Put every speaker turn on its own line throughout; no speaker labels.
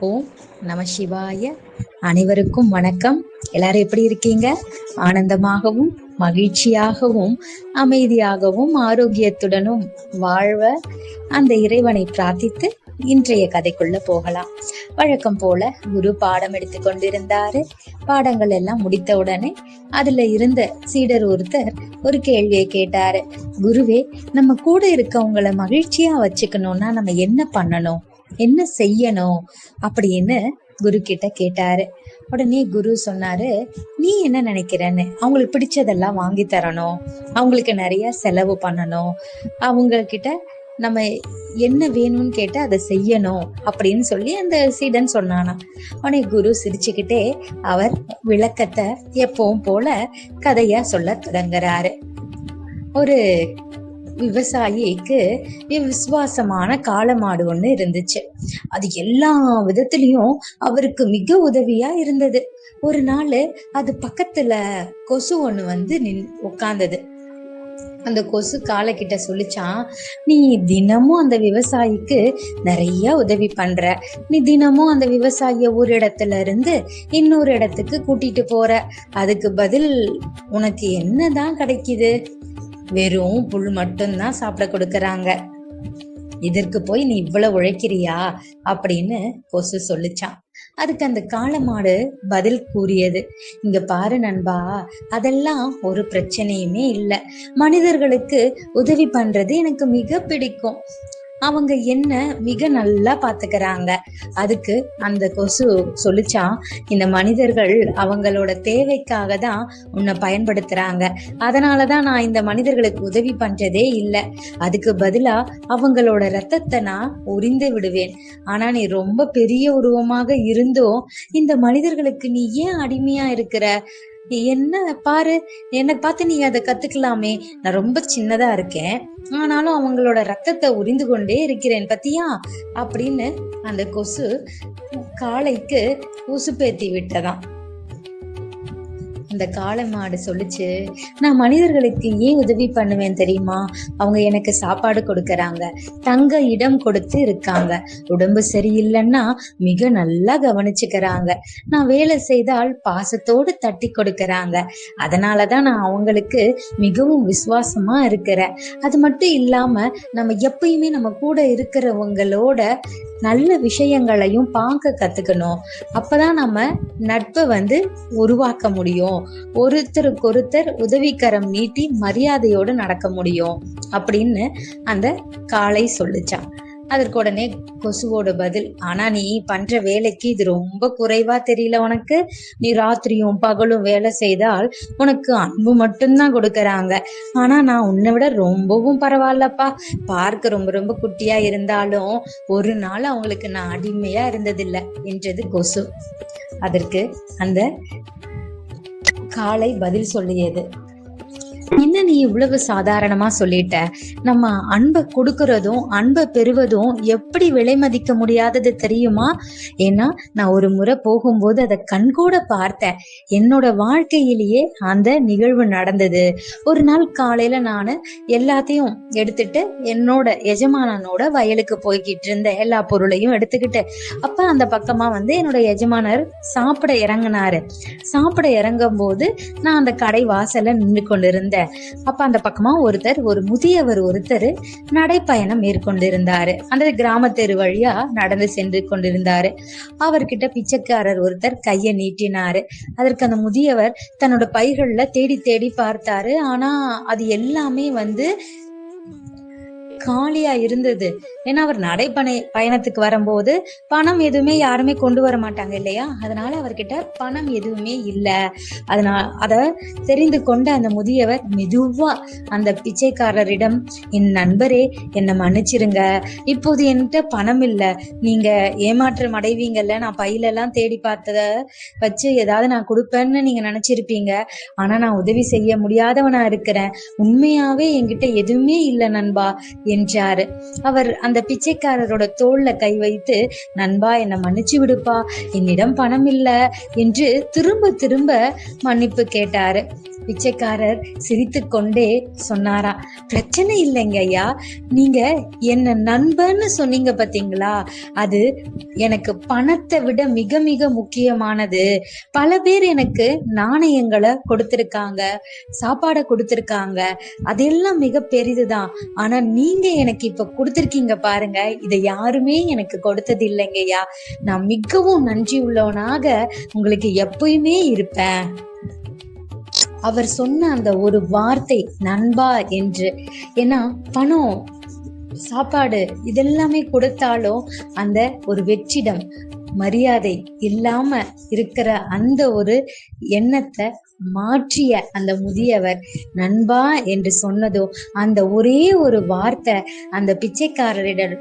ஓம் நம சிவாய. அனைவருக்கும் வணக்கம். எல்லாரும் எப்படி இருக்கீங்க? ஆனந்தமாகவும் மகிழ்ச்சியாகவும் அமைதியாகவும் ஆரோக்கியத்துடனும் வாழ்வ அந்த இறைவனை பிரார்த்தித்து இன்றைய கதைக்குள்ள போகலாம். வழக்கம் போல குரு பாடம் எடுத்து கொண்டிருந்தாரு. பாடங்கள் எல்லாம் முடித்த உடனே அதுல இருந்த சீடர் ஒருத்தர் ஒரு கேள்வியை கேட்டாரு. குருவே நம்ம கூட இருக்கவங்கள மகிழ்ச்சியா வச்சுக்கணும்னா நம்ம என்ன பண்ணணும்? என்ன செய்யணும்? அப்படின்னு குரு கிட்ட கேட்டாரு. உடனே குரு சொன்னாரு நீ என்ன நினைக்கிறன்னு? அவங்களுக்கு பிடிச்சதெல்லாம் வாங்கி தரணும். அவங்களுக்கு நிறைய செலவு பண்ணணும். அவங்க கிட்ட நம்ம என்ன வேணும்னு கேட்டு அதை செய்யணும் அப்படின்னு சொல்லி அந்த சீடன் சொன்னானா உடனே குரு சிரிச்சுக்கிட்டே அவர் விளக்கத்தை எப்பவும் போல கதையா சொல்ல தொடங்குறாரு. ஒரு விவசாயிக்கு விசுவாசமான காளமாடு ஒண்ணு இருந்துச்சு. அது எல்லா விதத்துலேயும் அவருக்கு மிக உதவியா இருந்தது. ஒரு நாள் அது பக்கத்துல கொசு ஒண்ணு வந்து நின் உட்கார்ந்தது அந்த கொசு காலக்கிட்ட சொல்லிச்சான் நீ தினமும் அந்த விவசாயிக்கு நிறைய உதவி பண்ற. நீ தினமும் அந்த விவசாயிய ஒரு இடத்துல இருந்து இன்னொரு இடத்துக்கு கூட்டிட்டு போற. அதுக்கு பதில் உனக்கு என்னதான் கிடைக்குது? வெறும் புல் மட்டும்தான் சாப்பிட கொடுக்கறாங்க. இதற்கு போய் நீ இவ்வளவு உழைக்கிறியா? அப்படின்னு கொசு சொல்லிச்சான் அதுக்கு அந்த காளமாடு பதில் கூறியது. இங்க பாரு நண்பா அதெல்லாம் ஒரு பிரச்சனையுமே இல்லை. மனிதர்களுக்கு உதவி பண்றது எனக்கு மிக பிடிக்கும். அவங்க என்ன மிக நல்லா பாத்துக்கிறாங்க. அதுக்கு அந்த கொசு சொல்லிச்சா இந்த மனிதர்கள் அவங்களோட தேவைக்காக தான் உன்னை பயன்படுத்துறாங்க. அதனாலதான் நான் இந்த மனிதர்களுக்கு உதவி பண்றதே இல்லை. அதுக்கு பதிலா அவங்களோட ரத்தத்தை நான் உறிந்து விடுவேன். ஆனா நீ ரொம்ப பெரிய உருவமாக இருந்தும் இந்த மனிதர்களுக்கு நீ ஏன் அடிமையா இருக்கிற? என்ன பாரு? என்னை பார்த்து நீ அதை கத்துக்கலாமே. நான் ரொம்ப சின்னதா இருக்கேன். ஆனாலும் அவங்களோட ரத்தத்தை உறிந்து கொண்டே இருக்கிறேன் பத்தியா? அப்படின்னு அந்த கொசு காளைக்கு உசுப்பேத்தி விட்டதாம். அந்த காளை மாடு சொல்லிச்சு நான் மனிதர்களுக்கு ஏன் உதவி பண்ணுவேன் தெரியுமா? அவங்க எனக்கு சாப்பாடு கொடுக்கறாங்க தங்க இடம் கொடுத்து இருக்காங்க. உடம்பு சரியில்லைன்னா மிக நல்லா கவனிச்சுக்கிறாங்க. நான் வேலை செய்தால் பாசத்தோடு தட்டி கொடுக்கறாங்க. அதனாலதான் நான் அவங்களுக்கு மிகவும் விசுவாசமா இருக்கிறேன். அது மட்டும் இல்லாம நம்ம எப்பயுமே நம்ம கூட இருக்கிறவங்களோட நல்ல விஷயங்களையும் பார்க்க கத்துக்கணும். அப்பதான் நம்ம நட்பை வந்து உருவாக்க முடியும். ஒருத்தருக்கு ஒருத்தர் உதவிக்கரம் நீட்டி மரியாதையோடு நடக்க முடியும் அப்படின்னு அந்த காளை சொல்லிச்சான் அதற்கு உடனே கொசுவோட பதில் ஆனா நீ பண்ற வேலைக்கு இது ரொம்ப குறைவா தெரியல உனக்கு. நீ ராத்திரியும் பகலும் வேலை செய்தால் உனக்கு அன்பு மட்டும்தான் கொடுக்கறாங்க. ஆனா நான் உன்னை விட ரொம்பவும் பரவாயில்லப்பா. பார்க்க ரொம்ப ரொம்ப குட்டியா இருந்தாலும் ஒரு நாள் அவங்களுக்கு நான் அடிமையா இருந்ததில்லை என்றது கொசு. அதற்கு அந்த காளை பதில் சொல்லியது. என்ன நீ இவ்வளவு சாதாரணமா சொல்லிட்ட? நம்ம அன்பை கொடுக்கறதும் அன்பை பெறுவதும் எப்படி விலை மதிக்க முடியாதது தெரியுமா? ஏன்னா நான் ஒரு முறை போகும்போது அதை கண்கூட பார்த்தேன். என்னோட வாழ்க்கையிலேயே அந்த நிகழ்வு நடந்தது. ஒரு நாள் காலையில நான் எல்லாத்தையும் எடுத்துட்டு என்னோட எஜமானனோட வயலுக்கு போய்கிட்டு இருந்த எல்லா பொருளையும் எடுத்துக்கிட்டு அப்ப அந்த பக்கமா வந்து என்னோட எஜமானர் சாப்பிட இறங்கினாரு. சாப்பிட இறங்கும் போது நான் அந்த கடை வாசல்ல நின்று கொண்டிருந்தேன் அப்ப அந்த பக்கமா ஒருத்தர் ஒரு முதியவர் ஒருத்தர் நடைப்பயணம் மேற்கொண்டிருந்தாரு. அந்த கிராம தெரு வழியா நடந்து சென்று கொண்டிருந்தாரு. அவர்கிட்ட பிச்சைக்காரர் ஒருத்தர் கையை நீட்டினாரு. அதற்கு அந்த முதியவர் தன்னோட பைகள்ல தேடி தேடி பார்த்தாரு. ஆனா அது எல்லாமே வந்து காலியா இருந்தது. ஏன்னா அவர் நடைப்பணி பயணத்துக்கு வரும்போது பணம் எதுவுமே யாருமே கொண்டு வர மாட்டாங்க இல்லையா? அதனால அவர்கிட்ட பணம் எதுவுமே இல்லை. அதனால அத தெரிந்து கொண்ட அந்த முதியவர் மெதுவா அந்த பிச்சைக்காரரிடம் என் நண்பரே என்னை மன்னிச்சிருங்க. இப்போது என்கிட்ட பணம் இல்லை. நீங்க ஏமாற்றம் அடைவீங்கல்ல. நான் பையில எல்லாம் தேடி பார்த்தத வச்சு ஏதாவது நான் கொடுப்பேன்னு நீங்க நினைச்சிருப்பீங்க. ஆனா நான் உதவி செய்ய முடியாதவனா இருக்கிறேன். உண்மையாவே என்கிட்ட எதுவுமே இல்லை நண்பா. என்றாரு. அவர் அந்த பிச்சைக்காரரோட தோல்ல கை வைத்து நண்பா என்னை மன்னிச்சு விடுப்பா. என்னிடம் பணம் இல்ல என்று திரும்ப திரும்ப மன்னிப்பு கேட்டாரு. பிச்சைக்காரர் சிரித்து கொண்டே சொன்னாரா பிரச்சனை இல்லைங்க ஐயா. நீங்க என்ன நண்பன்னு சொன்னீங்க பாத்தீங்களா? அது எனக்கு பணத்தை விட மிக மிக முக்கியமானது. பல பேர் எனக்கு நாணயங்களை கொடுத்திருக்காங்க சாப்பாடை கொடுத்திருக்காங்க. அதெல்லாம் மிக பெரிதுதான். ஆனா நீங்க எனக்கு இப்ப கொடுத்திருக்கீங்க பாருங்க. இதை யாருமே எனக்கு கொடுத்தது இல்லைங்கய்யா நான் மிகவும் நன்றி உள்ளவனாக உங்களுக்கு எப்பயுமே இருப்பேன். அவர் சொன்ன அந்த ஒரு வார்த்தை நண்பா என்று. ஏன்னா பணம் சாப்பாடு இதெல்லாமே கொடுத்தாலும் அந்த ஒரு வெற்றிடம் மரியாதை இல்லாம இருக்கிற அந்த ஒரு எண்ணத்தை மாற்றிய அந்த முதியவர் நண்பா என்று சொன்னதோ அந்த ஒரே ஒரு வார்த்தை அந்த பிச்சைக்காரரிடம்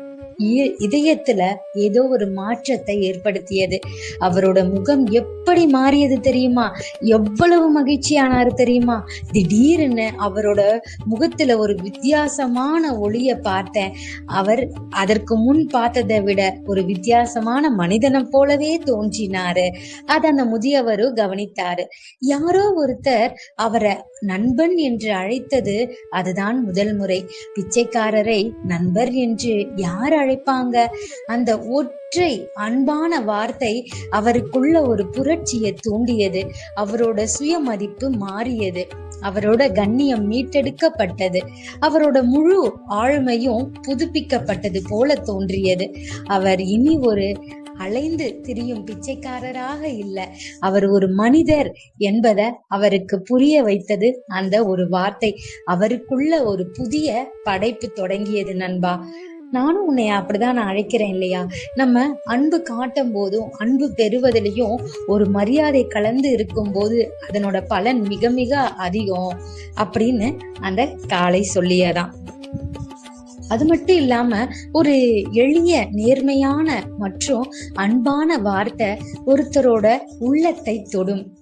இதயத்துல ஏதோ ஒரு மாற்றத்தை ஏற்படுத்தியது. அவரோட முகம் எப்படி மாறியது தெரியுமா? எவ்வளவு மகிழ்ச்சியானாரு தெரியுமா? திடீர்னு அவரோட முகத்துல ஒரு வித்தியாசமான ஒளிய பார்த்தேன். அவர் அதற்கு முன் பார்த்ததை விட ஒரு வித்தியாசமான மனிதனை போலவே தோன்றினாரு. அத அந்த முதியவரு கவனித்தாரு. யாரோ ஒருத்தர் அவரை நண்பன் என்று அழைத்தது அதுதான் முதல் முறை. பிச்சைக்காரரை நண்பர் என்று யார் அழைப்பாங்க. அந்த ஒற்றை அன்பான வார்த்தை அவருக்குள்ள ஒரு புரட்சியை தூண்டியது. அவரோட சுயமதிப்பு மாறியது. அவரோட கண்ணியம் மீட்டெடுக்கப்பட்டது. அவரோட முழு ஆளுமையும் புதுப்பிக்கப்பட்டது போல தோன்றியது. அவர் இனி ஒரு அலைந்து திரியும் பிச்சைக்காரராக இல்ல. அவர் ஒரு மனிதர் என்பதை அவருக்கு புரிய வைத்தது அந்த ஒரு வார்த்தை. அவருக்குள்ள ஒரு புதிய படைப்பு தொடங்கியது நண்பா. நானும் உன்னை அப்படிதான் நான் அழைக்கிறேன் இல்லையா? நம்ம அன்பு காட்டும் போதும் அன்பு பெறுவதிலையும் ஒரு மரியாதை கலந்து இருக்கும் போது அதனோட பலன் மிக மிக அதிகம் அப்படின்னு அந்த காளை சொல்லியதான். அது மட்டும் இல்லாம ஒரு எளிய நேர்மையான மற்றும் அன்பான வார்த்தை ஒருத்தரோட உள்ளத்தை தொடும்.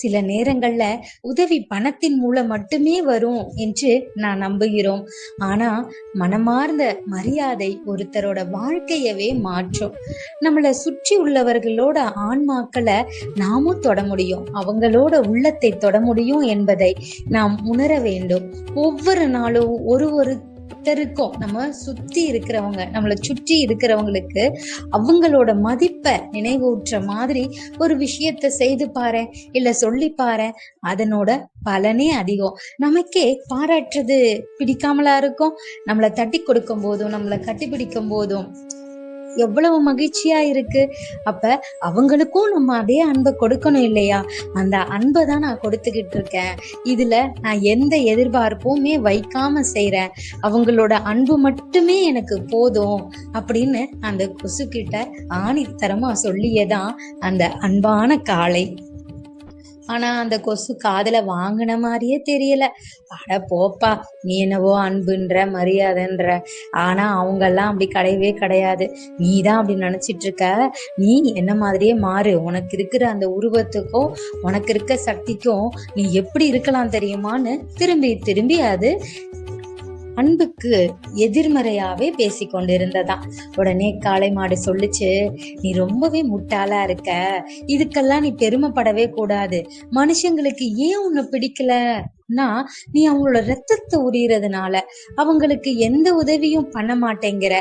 சில நேரங்கள்ல உதவி பணத்தின் மூலம் மட்டுமே வரும் என்று நான் நம்புகிறோம். ஆனா மனமார்ந்த மரியாதை ஒருத்தரோட வாழ்க்கையவே மாற்றும். நம்மளை சுற்றி உள்ளவர்களோட ஆன்மாக்களை நாமும் தொட முடியும். அவங்களோட உள்ளத்தை தொட முடியும் என்பதை நாம் உணர வேண்டும். ஒவ்வொரு நாளும் ஒரு ஒரு ஒருத்தருக்கும் நம்ம சுத்தி இருக்கிறவங்க நம்மளை சுற்றி இருக்கிறவங்களுக்கு அவங்களோட மதிப்பை நினைவூற்ற மாதிரி ஒரு விஷயத்த செய்து பாரு இல்ல சொல்லி பாரு அதனோட பலனே அதிகம். நமக்கே பாராட்டுறது பிடிக்காமலா இருக்கும். நம்மளை தட்டி கொடுக்கும் போதும் நம்மளை கட்டி பிடிக்கும் போதும் எவ்வளவு மகிழ்ச்சியா இருக்கு. அப்ப அவங்களுக்கும் நம்ம அதே அன்பை கொடுக்கணும் இல்லையா? அந்த அன்பை தான் நான் கொடுத்துக்கிட்டு இருக்கேன். இதுல நான் எந்த எதிர்பார்ப்புமே வைக்காம செய்யறேன் அவங்களோட அன்பு மட்டுமே எனக்கு போதும் அப்படின்னு அந்த கொசுக்கிட்ட ஆணித்தரமா சொல்லியதான் அந்த அன்பான காளை ஆனால் அந்த கொசு காதில் வாங்கின மாதிரியே தெரியல. அட போப்பா நீ என்னவோ அன்புன்ற மரியாதைன்ற. ஆனால் அவங்கெல்லாம் அப்படி கிடையவே கிடையாது. நீ தான் அப்படி நினச்சிட்டு இருக்க நீ என்ன மாதிரியே மாறு. உனக்கு இருக்கிற அந்த உருவத்துக்கும் உனக்கு இருக்க சக்திக்கும் நீ எப்படி இருக்கலாம் தெரியுமான்னு திரும்பி திரும்பி அது அன்புக்கு எதிர்மறையாவே பேசி கொண்டிருந்ததாம். உடனே காளை மாடு சொல்லுச்சு நீ ரொம்பவே முட்டாளா இருக்க. இதுக்கெல்லாம் நீ பெருமைப்படவே கூடாது. மனுஷங்களுக்கு ஏன் உன்னை பிடிக்கலன்னா நீ அவங்களோட ரத்தத்தை உரியறதுனால. அவங்களுக்கு எந்த உதவியும் பண்ண மாட்டேங்கிற.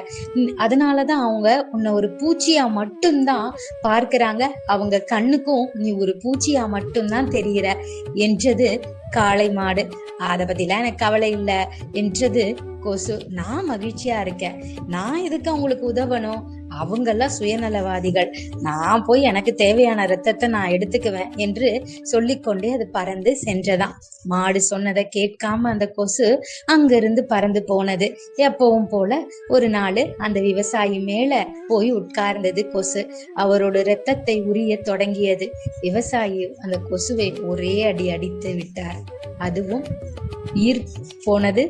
அதனாலதான் அவங்க உன்னை ஒரு பூச்சியா மட்டும்தான் பார்க்கிறாங்க. அவங்க கண்ணுக்கும் நீ ஒரு பூச்சியா மட்டும்தான் தெரிகிற என்றது காளை மாடு. அத பத்திலாம் எனக்கு கவலை இல்லை என்றது கொசு. நான் மகிழ்ச்சியா இருக்கேன். நான் எதுக்கு அவங்களுக்கு உதவணும்? அவங்கெல்லாம் சுயநலவாதிகள். நான் போய் எனக்கு தேவையான ரத்தத்தை நான் எடுத்துக்குவேன் என்று சொல்லிக்கொண்டே அது பறந்து சென்றதாம். மாடு சொன்னதை கேட்காம அந்த கொசு அங்கிருந்து பறந்து போனது. எப்பவும் போல ஒரு நாள் அந்த விவசாயி மேல போய் உட்கார்ந்தது கொசு. அவரோட ரத்தத்தை உரிய தொடங்கியது. விவசாயி அந்த கொசுவை ஒரே அடி அடித்து விட்டார். அதுவும் உயிர் போனது.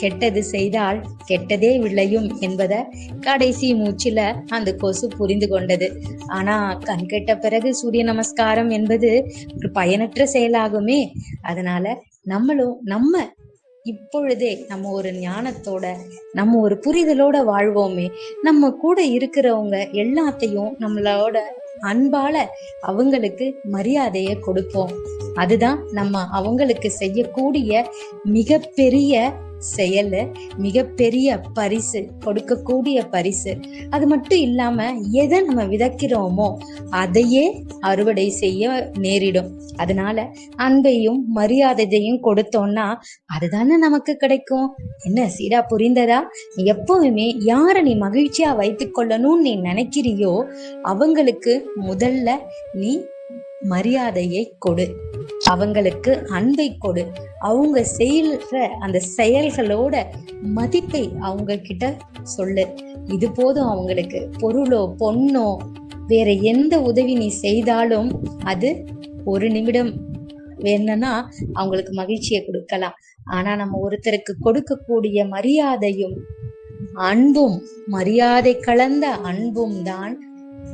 கெட்டது செய்தால் கெட்டதே விளையும் என்பத கடைசி மூச்சில அந்த கொசு புரிந்து கொண்டது. ஆனா கண் கெட்ட பிறகு சூரிய நமஸ்காரம் என்பது ஒரு பயனற்ற செயலாகுமே. அதனால நம்மளும் நம்ம இப்பொழுதே நம்ம ஒரு ஞானத்தோட நம்ம ஒரு புரிதலோட வாழ்வோமே. நம்ம கூட இருக்கிறவங்க எல்லாத்தையும் நம்மளோட அன்பால அவங்களுக்கு மரியாதையை கொடுப்போம். அதுதான் நம்ம அவங்களுக்கு செய்யக்கூடிய மிகப்பெரிய செயல் மிகப்பெரிய பரிசு கொடுக்கக்கூடிய பரிசு. அது மட்டும் இல்லாம எதை நம்ம விதைக்கிறோமோ அதையே அறுவடை செய்ய நேரிடும். அதனால அன்பையும் மரியாதையையும் கொடுத்தோம்னா அதுதானே நமக்கு கிடைக்கும். என்ன சீடா புரிந்ததா? நீ எப்பவுமே யாரை நீ மகிழ்ச்சியா வைத்துக் கொள்ளணும்னு நீ நினைக்கிறியோ அவங்களுக்கு முதல்ல நீ மரியாதையை கொடு. அவங்களுக்கு அன்பை கொடு. அவங்க செய்கிற அந்த செயல்களோட மதிப்பை அவங்க கிட்ட சொல்லு. இது போதும் அவங்களுக்கு. பொருளோ பொண்ணோ வேற எந்த உதவி நீ செய்தாலும் அது ஒரு நிமிடம் வேணும்னா அவங்களுக்கு மகிழ்ச்சியை கொடுக்கலாம். ஆனா நம்ம ஒருத்தருக்கு கொடுக்கக்கூடிய மரியாதையும் அன்பும் மரியாதை கலந்த அன்பும் தான்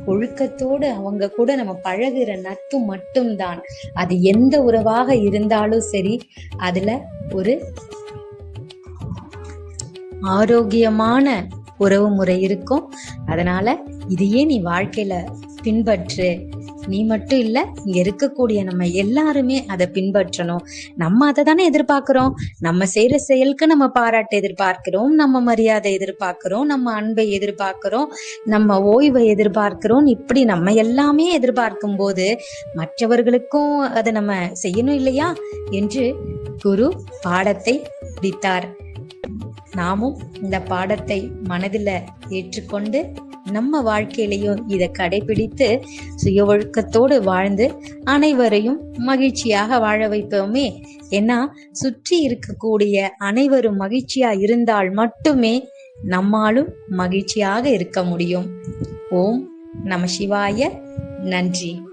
ஒழுக்கத்தோடு அவங்க கூட நம்ம பழகுற நட்பு மட்டும்தான். அது எந்த உறவாக இருந்தாலும் சரி அதுல ஒரு ஆரோக்கியமான உறவு முறை இருக்கும். அதனால இதையே நீ வாழ்க்கையில பின்பற்று. நீ மட்டும் இல்ல இங்க இருக்கக்கூடிய நம்ம எல்லாருமே அதை பின்பற்றணும். நம்ம அதை தானே எதிர்பார்க்கிறோம். நம்ம செய்யற செயலுக்கு நம்ம பாராட்டு எதிர்பார்க்கிறோம். நம்ம மரியாதை எதிர்பார்க்கிறோம். நம்ம அன்பை எதிர்பார்க்கிறோம். நம்ம ஓய்வை எதிர்பார்க்கிறோம். இப்படி நம்ம எல்லாமே எதிர்பார்க்கும் போது மற்றவர்களுக்கும் அதை நம்ம செய்யணும் இல்லையா என்று குரு பாடத்தை முடித்தார் நாமும் இந்த பாடத்தை மனதில் ஏற்றுக்கொண்டு நம்ம வாழ்க்கையிலையும் இதை கடைபிடித்து சுய ஒழுக்கத்தோடு வாழ்ந்து அனைவரையும் மகிழ்ச்சியாக வாழ வைப்போமே. ஏன்னா சுற்றி இருக்கக்கூடிய அனைவரும் மகிழ்ச்சியா இருந்தால் மட்டுமே நம்மாலும் மகிழ்ச்சியாக இருக்க முடியும். ஓம் நம சிவாய. நன்றி.